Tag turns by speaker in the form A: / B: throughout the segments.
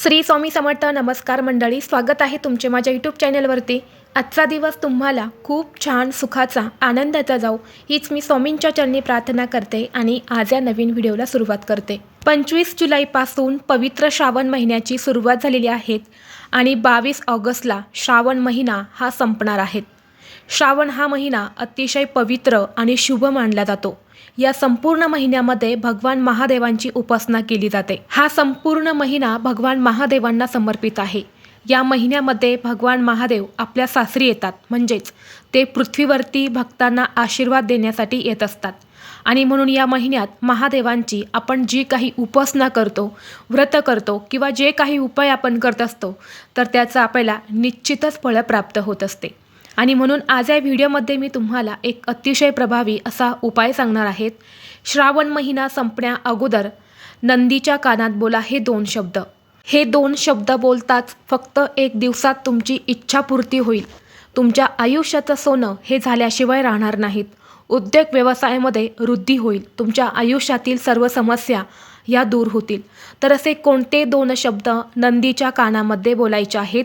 A: श्री स्वामी समर्थ नमस्कार मंडळी स्वागत आहे तुमचे माझ्या यूट्यूब चॅनलवरती आजचा दिवस तुम्हाला खूप छान सुखाचा आनंदाचा जाऊ हीच मी स्वामींच्या चरणी प्रार्थना करते आणि आज या नवीन व्हिडिओला सुरुवात करते. पंचवीस जुलैपासून पवित्र श्रावण महिन्याची सुरुवात झालेली आहे आणि बावीस ऑगस्टला श्रावण महिना हा संपणार आहे. श्रावण हा महिना अतिशय पवित्र आणि शुभ मानला जातो. या संपूर्ण महिन्यामध्ये भगवान महादेवांची उपासना केली जाते. हा संपूर्ण महिना भगवान महादेवांना समर्पित आहे. या महिन्यामध्ये भगवान महादेव आपल्या सासरी येतात. म्हणजेच ते पृथ्वीवरती भक्तांना आशीर्वाद देण्यासाठी येत असतात. आणि म्हणून या महिन्यात महादेवांची आपण जी काही उपासना करतो व्रत करतो किंवा जे काही उपाय आपण करत असतो तर त्याचं आपल्याला निश्चितच फळं प्राप्त होत असते. आणि म्हणून आज या व्हिडिओमध्ये मी तुम्हाला एक अतिशय प्रभावी असा उपाय सांगणार आहेत. श्रावण महिना संपण्या अगोदर नंदीच्या कानात बोला हे दोन शब्द. हे दोन शब्द बोलताच फक्त एक दिवसात तुमची इच्छापूर्ती होईल. तुमच्या आयुष्याचं सोनं हे झाल्याशिवाय राहणार नाहीत. उद्योग व्यवसायामध्ये वृद्धी होईल. तुमच्या आयुष्यातील सर्व समस्या या दूर होतील. तर असे कोणते दोन शब्द नंदीच्या कानामध्ये बोलायचे आहेत?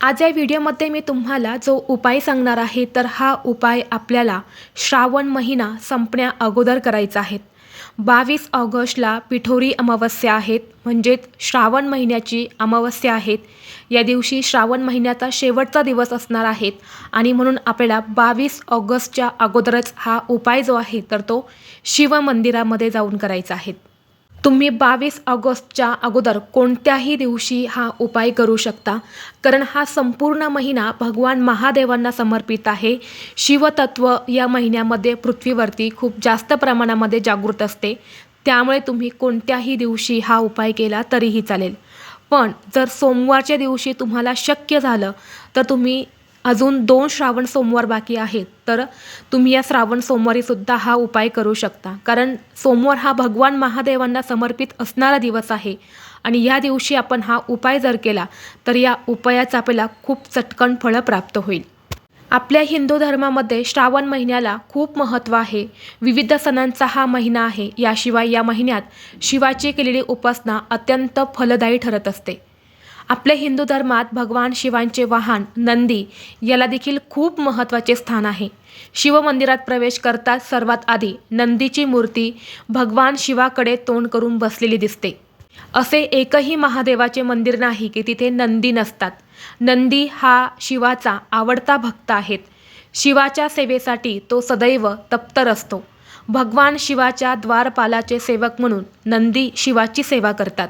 A: आज या व्हिडिओमध्ये मी तुम्हाला जो उपाय सांगणार आहे तर हा उपाय आपल्याला श्रावण महिना संपण्या अगोदर करायचा आहे. बावीस ऑगस्टला पिठोरी अमावस्या आहेत म्हणजेच श्रावण महिन्याची अमावस्या आहेत. या दिवशी श्रावण महिन्याचा शेवटचा दिवस असणार आहेत आणि म्हणून आपल्याला बावीस ऑगस्टच्या अगोदरच हा उपाय जो आहे तर तो शिव मंदिरामध्ये जाऊन करायचा आहे. तुम्ही बावीस ऑगस्टच्या अगोदर कोणत्याही दिवशी हा उपाय करू शकता. कारण हा संपूर्ण महिना भगवान महादेवांना समर्पित आहे. शिवतत्व या महिन्यामध्ये पृथ्वीवरती खूप जास्त प्रमाणामध्ये जागृत असते. त्यामुळे तुम्ही कोणत्याही दिवशी हा उपाय केला तरीही चालेल. पण जर सोमवारच्या दिवशी तुम्हाला शक्य झालं तर तुम्ही अजून दोन श्रावण सोमवार बाकी आहेत तर तुम्ही या श्रावण सोमवारीसुद्धा हा उपाय करू शकता. कारण सोमवार हा भगवान महादेवांना समर्पित असणारा दिवस आहे आणि या दिवशी आपण हा उपाय जर केला तर या उपायाचा आपल्याला खूप चटकन फळं प्राप्त होईल. आपल्या हिंदू धर्मामध्ये श्रावण महिन्याला खूप महत्त्व आहे. विविध सणांचा हा महिना आहे. याशिवाय या महिन्यात शिवाची केलेली उपासना अत्यंत फलदायी ठरत असते. आपल्या हिंदू धर्मात भगवान शिवांचे वाहन नंदी याला देखील खूप महत्त्वाचे स्थान आहे. शिवमंदिरात प्रवेश करताच सर्वात आधी नंदीची मूर्ती भगवान शिवाकडे तोंड करून बसलेली दिसते. असे एकही महादेवाचे मंदिर नाही की तिथे नंदी नसतात. नंदी हा शिवाचा आवडता भक्त आहेत. शिवाच्या सेवेसाठी तो सदैव तप्तर असतो. भगवान शिवाच्या द्वारपालाचे सेवक म्हणून नंदी शिवाची सेवा करतात.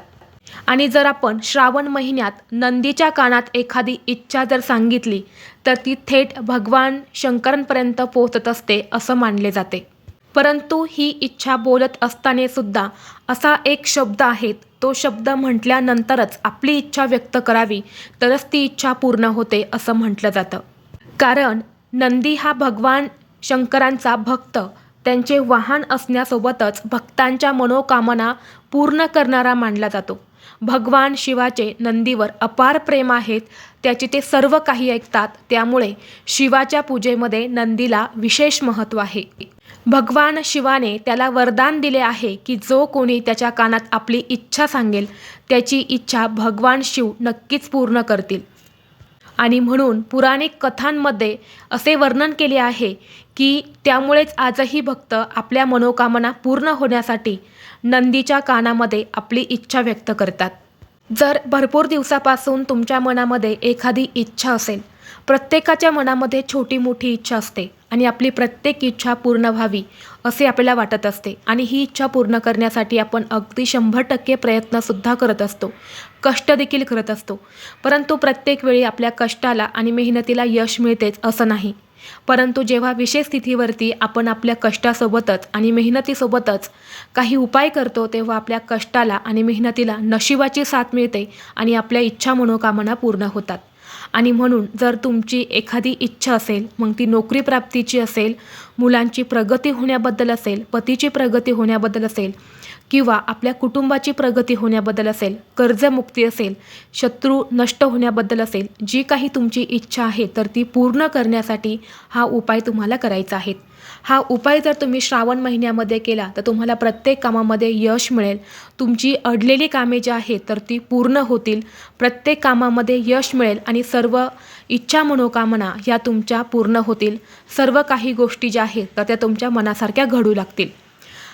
A: आणि जर आपण श्रावण महिन्यात नंदीच्या कानात एखादी इच्छा जर सांगितली तर ती थेट भगवान शंकरांपर्यंत पोहोचत असते असं मानले जाते. परंतु ही इच्छा बोलत असताना सुद्धा असा एक शब्द आहे तो शब्द म्हटल्यानंतरच आपली इच्छा व्यक्त करावी तरच ती इच्छा पूर्ण होते असं म्हटलं जातं. कारण नंदी हा भगवान शंकरांचा भक्त त्यांचे वाहन असण्यासोबतच भक्तांच्या मनोकामना पूर्ण करणारा मानला जातो. भगवान शिवाचे नंदीवर अपार प्रेम आहेत त्याचे ते सर्व काही ऐकतात त्यामुळे शिवाच्या पूजेमध्ये नंदीला विशेष महत्त्व आहे. भगवान शिवाने त्याला वरदान दिले आहे की जो कोणी त्याच्या कानात आपली इच्छा सांगेल त्याची इच्छा भगवान शिव नक्कीच पूर्ण करतील. आणि म्हणून पुराणिक कथांमध्ये असे वर्णन केले आहे की त्यामुळेच आजही भक्त आपल्या मनोकामना पूर्ण होण्यासाठी नंदीच्या कानामध्ये आपली इच्छा व्यक्त करतात. जर भरपूर दिवसापासून तुमच्या मनामध्ये एखादी इच्छा असेल प्रत्येकाच्या मनामध्ये छोटी मोठी इच्छा असते आणि आपली प्रत्येक इच्छा पूर्ण व्हावी असे आपल्याला वाटत असते आणि ही इच्छा पूर्ण करण्यासाठी आपण अगदी शंभर टक्के प्रयत्नसुद्धा करत असतो कष्ट देखील करत असतो. परंतु प्रत्येक वेळी आपल्या कष्टाला आणि मेहनतीला यश मिळतेच असं नाही. परंतु जेव्हा विशेष स्थितीवरती आपण आपल्या कष्टासोबतच आणि मेहनतीसोबतच काही उपाय करतो तेव्हा आपल्या कष्टाला आणि मेहनतीला नशिबाची साथ मिळते आणि आपल्या इच्छा मनोकामना पूर्ण होतात. आणि म्हणून जर तुमची एखादी इच्छा असेल मग ती नोकरी प्राप्तीची असेल मुलांची प्रगती होण्याबद्दल असेल पतीची प्रगती होण्याबद्दल असेल किंवा आपल्या कुटुंबाची प्रगती होण्याबद्दल असेल कर्जमुक्ती असेल शत्रू नष्ट होण्याबद्दल असेल जी काही तुमची इच्छा आहे तर ती पूर्ण करण्यासाठी हा उपाय तुम्हाला करायचा आहे. हा उपाय जर तुम्ही श्रावण महिन्यामध्ये केला तर तुम्हाला प्रत्येक कामामध्ये यश मिळेल. तुमची अडलेली कामे जी आहेत तर ती पूर्ण होतील. प्रत्येक कामामध्ये यश मिळेल आणि सर्व इच्छा मनोकामना या तुमच्या पूर्ण होतील. सर्व काही गोष्टी ज्या आहेत तर त्या तुमच्या मनासारख्या घडू लागतील.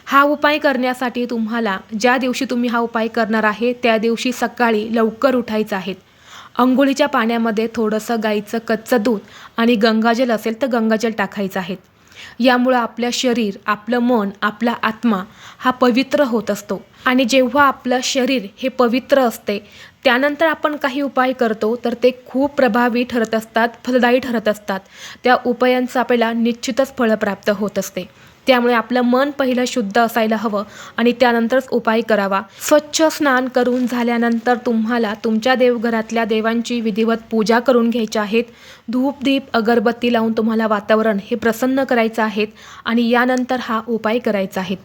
A: हा उपाय करण्यासाठी तुम्हाला ज्या दिवशी तुम्ही हा उपाय करणार आहे त्या दिवशी सकाळी लवकर उठायचं आहे. अंघोळीच्या पाण्यामध्ये थोडंसं गाईचं कच्चं दूध आणि गंगाजल असेल तर गंगाजल टाकायचं आहे. यामुळं आपलं शरीर आपलं मन आपला आत्मा हा पवित्र होत असतो. आणि जेव्हा आपलं शरीर हे पवित्र असते त्यानंतर आपण काही उपाय करतो तर ते खूप प्रभावी ठरत असतात फलदायी ठरत असतात. त्या उपायांचं आपल्याला निश्चितच फळं प्राप्त होत असते. त्यामुळे आपलं मन पहिलं शुद्ध असायला हवं आणि त्यानंतरच उपाय करावा. स्वच्छ स्नान करून झाल्यानंतर तुम्हाला तुमच्या देवघरातल्या देवांची विधिवत पूजा करून घ्यायची आहेत. धूप दीप अगरबत्ती लावून तुम्हाला वातावरण हे प्रसन्न करायचं आहे आणि यानंतर हा उपाय करायचा आहे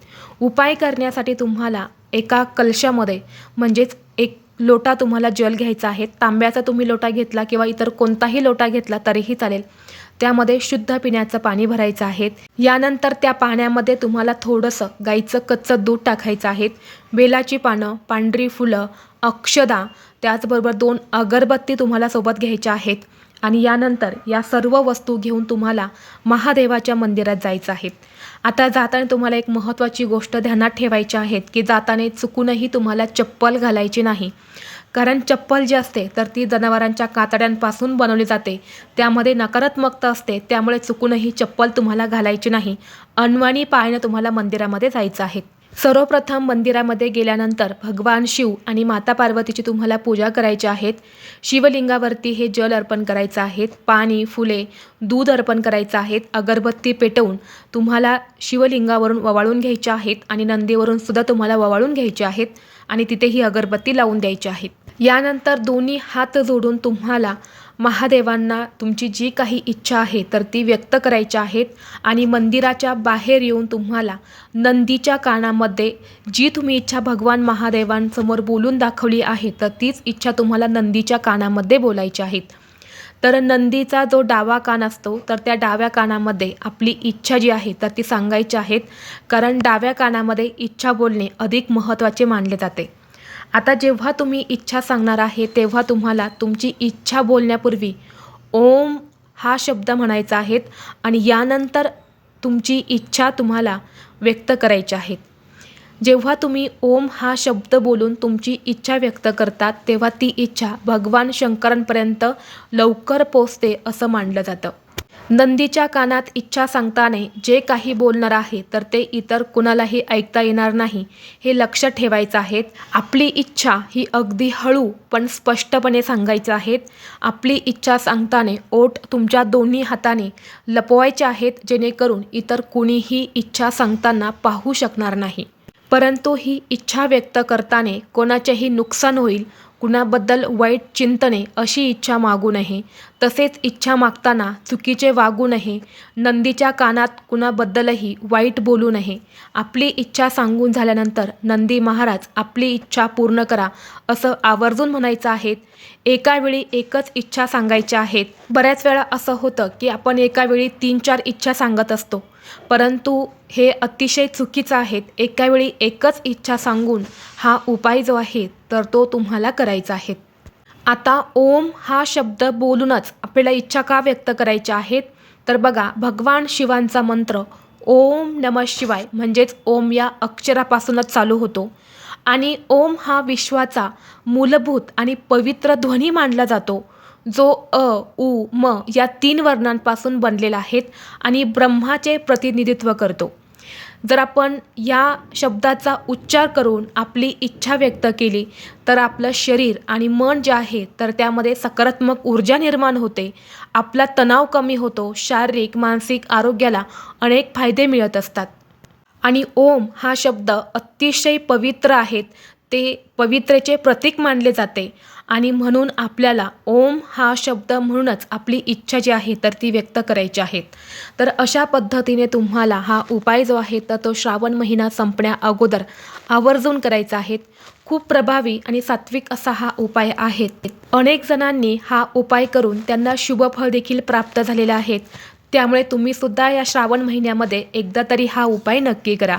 A: उपाय करण्यासाठी तुम्हाला एका कलशामध्ये म्हणजेच एक लोटा तुम्हाला जल घ्यायचा आहे. तांब्याचा तुम्ही लोटा घेतला किंवा इतर कोणताही लोटा घेतला तरीही चालेल. त्यामध्ये शुद्ध पिण्याचं पाणी भरायचं आहे यानंतर त्या पाण्यामध्ये तुम्हाला थोडंसं गाईचं कच्चं दूध टाकायचं आहे बेलाची पानं पांढरी फुलं अक्षदा त्याचबरोबर दोन अगरबत्ती तुम्हाला सोबत घ्यायच्या आहेत. आणि यानंतर या सर्व वस्तू घेऊन तुम्हाला महादेवाच्या मंदिरात जायचं आहे. आता जाताना तुम्हाला एक महत्त्वाची गोष्ट ध्यानात ठेवायची आहेत की जाताना चुकूनही तुम्हाला चप्पल घालायची नाही. कारण चप्पल जी असते तर ती जनावरांच्या कातड्यांपासून बनवली जाते. त्यामध्ये नकारात्मकता असते त्यामुळे चुकूनही चप्पल तुम्हाला घालायची नाही. अनवाणी पायानं तुम्हाला मंदिरामध्ये जायचं आहे. सर्वप्रथम मंदिरामध्ये गेल्यानंतर भगवान शिव आणि माता पार्वतीची तुम्हाला पूजा करायची आहेत. शिवलिंगावरती हे जल अर्पण करायचं आहेत. पाणी फुले दूध अर्पण करायचं आहेत. अगरबत्ती पेटवून तुम्हाला शिवलिंगावरून ववाळून घ्यायच्या आहेत आणि नंदीवरून सुद्धा तुम्हाला ववाळून घ्यायचे आहेत आणि तिथे ही अगरबत्ती लावून द्यायची आहेत. यानंतर दोन्ही हात जोडून तुम्हाला महादेवांना तुमची जी काही इच्छा आहे तर ती व्यक्त करायची आहेत आणि मंदिराच्या बाहेर येऊन तुम्हाला नंदीच्या कानामध्ये जी तुम्ही इच्छा भगवान महादेवांसमोर बोलून दाखवली आहे तर तीच इच्छा तुम्हाला नंदीच्या कानामध्ये बोलायची आहेत तर नंदीचा जो डावा कान असतो तर त्या डाव्या कानामध्ये आपली इच्छा जी आहे तर ती सांगायची आहेत कारण डाव्या कानामध्ये इच्छा बोलणे अधिक महत्त्वाचे मानले जाते. आता जेव्हा तुम्ही इच्छा सांगणार आहे तेव्हा तुम्हाला तुमची इच्छा बोलण्यापूर्वी ओम हा शब्द म्हणायचा आहेत आणि यानंतर तुमची इच्छा तुम्हाला व्यक्त करायची आहेत जेव्हा तुम्ही ओम हा शब्द बोलून तुमची इच्छा व्यक्त करतात तेव्हा ती इच्छा भगवान शंकरांपर्यंत लवकर पोचते असं मानलं जातं. नंदीच्या कानात इच्छा सांगताना जे काही बोलणार आहे तर ते इतर कुणालाही ऐकता येणार नाही. हे लक्ष ठेवायचं आहेत आपली इच्छा ही अगदी हळू पण स्पष्टपणे सांगायचं आहेत आपली इच्छा सांगताना ओठ तुमच्या दोन्ही हाताने लपवायचे आहेत जेणेकरून इतर कुणीही इच्छा सांगताना पाहू शकणार नाही. परंतु ही इच्छा व्यक्त करताना कोणाचेही नुकसान होईल कुणाबद्दल वाईट चिंतने अशी इच्छा मागू नये. तसेच इच्छा मागताना चुकीचे वागू नये. नंदीच्या कानात कुणाबद्दलही वाईट बोलू नये. आपली इच्छा सांगून झाल्यानंतर नंदी महाराज आपली इच्छा पूर्ण करा असं आवर्जून म्हणायचं आहेत. एका वेळी एकच इच्छा सांगायच्या आहेत. बऱ्याच वेळा असं होतं की आपण एका वेळी तीन चार इच्छा सांगत असतो. परंतु हे अतिशय चुकीचं आहे. एका वेळी एकच इच्छा सांगून हा उपाय जो आहे तर तो तुम्हाला करायचा आहे. आता ओम हा शब्द बोलूनच आपल्याला इच्छा का व्यक्त करायच्या आहेत तर बघा भगवान शिवांचा मंत्र ओम नम शिवाय म्हणजेच ओम या अक्षरापासूनच चालू होतो. आणि ओम हा विश्वाचा मूलभूत आणि पवित्र ध्वनी मानला जातो. जो अ उ म या तीन वर्णांपासून बनलेला आहेत आणि ब्रह्माचे प्रतिनिधित्व करतो. जर आपण या शब्दाचा उच्चार करून आपली इच्छा व्यक्त केली तर आपलं शरीर आणि मन जे आहे तर त्यामध्ये सकारात्मक ऊर्जा निर्माण होते. आपला तणाव कमी होतो शारीरिक मानसिक आरोग्याला अनेक फायदे मिळत असतात. आणि ओम हा शब्द अतिशय पवित्र आहेत ते पवित्रेचे प्रतीक मानले जाते. आणि म्हणून आपल्याला ओम हा शब्द म्हणूनच आपली इच्छा जी आहे तर ती व्यक्त करायची आहेत तर अशा पद्धतीने तुम्हाला हा उपाय जो आहे तर तो श्रावण महिना संपण्या अगोदर आवर्जून करायचा आहे. खूप प्रभावी आणि सात्विक असा हा उपाय आहे. अनेक जणांनी हा उपाय करून त्यांना शुभफळ देखील प्राप्त झालेले आहेत. त्यामुळे तुम्ही सुद्धा या श्रावण महिन्यामध्ये एकदा तरी हा उपाय नक्की करा.